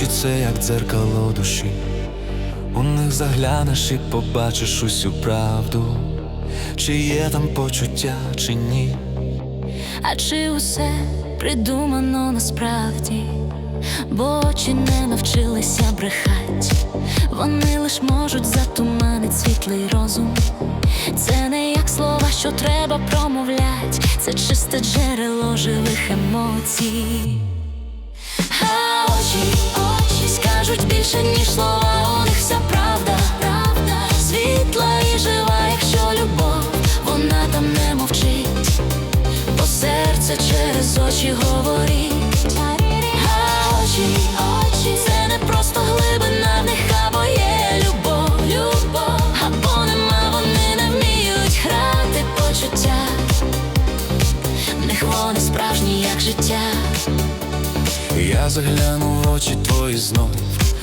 очі це як дзеркало душі. У них заглянеш і побачиш усю правду, чи є там почуття, чи ні. А чи усе придумано насправді, бо очі не навчилися брехать, вони лиш можуть затуманить світлий розум. Це не як слова, що треба промовлять, це чисте джерело живих емоцій. А очі, очі скажуть більше, ніж слова, у них вся правда, правда, світла і жива, якщо любов, вона там не мовчить. Бо серце через очі говорить. А очі, очі, це не просто глибина в них або є любов, любов, або нема, вони не вміють грати почуття. В них вони справжні, як життя. Я загляну в очі твої знов,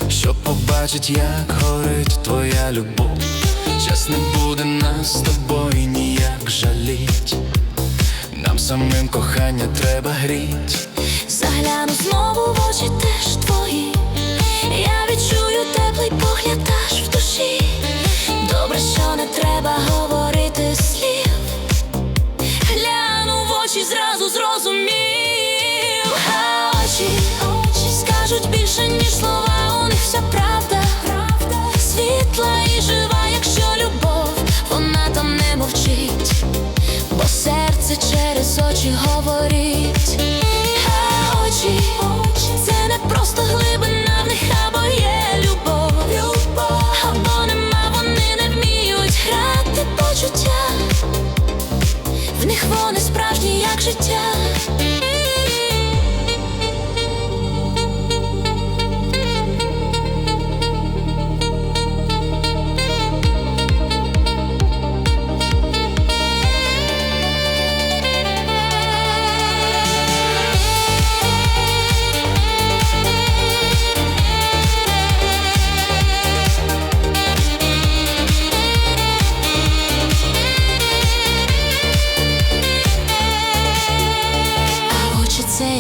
щоб побачить, як горить твоя любов. Час не буде нас з тобою ніяк жаліть. Нам самим кохання треба гріть. Загляну знову в очі теж твої. Я відчую теплий погляд аж в душі. Добре, що не треба говорити слів. Гляну в очі, зразу зрозумів. А очі, очі скажуть більше, ніж слова. Вся правда, правда, світла і жива, якщо любов, вона там не мовчить бо серце через очі говорить. А очі, очі, це не просто глибина в них або є любов, любов, або нема, вони не вміють грати почуття. В них вони справжні, як життя.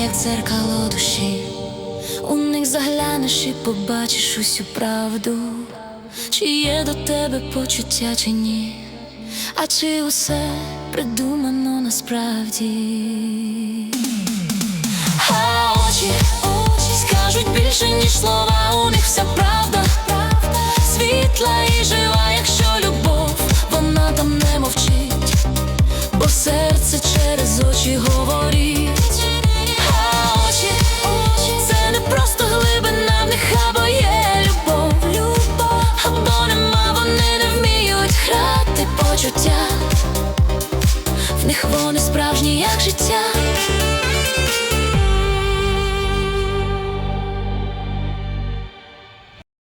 Як дзеркало душі. У них заглянеш і побачиш усю правду, чи є до тебе почуття, чи ні, а чи усе придумано насправді. А очі, очі скажуть більше, ніж слова, у них вся правда, світла і жива, якщо любов, вона там не мовчить бо серце через очі говорить. 是家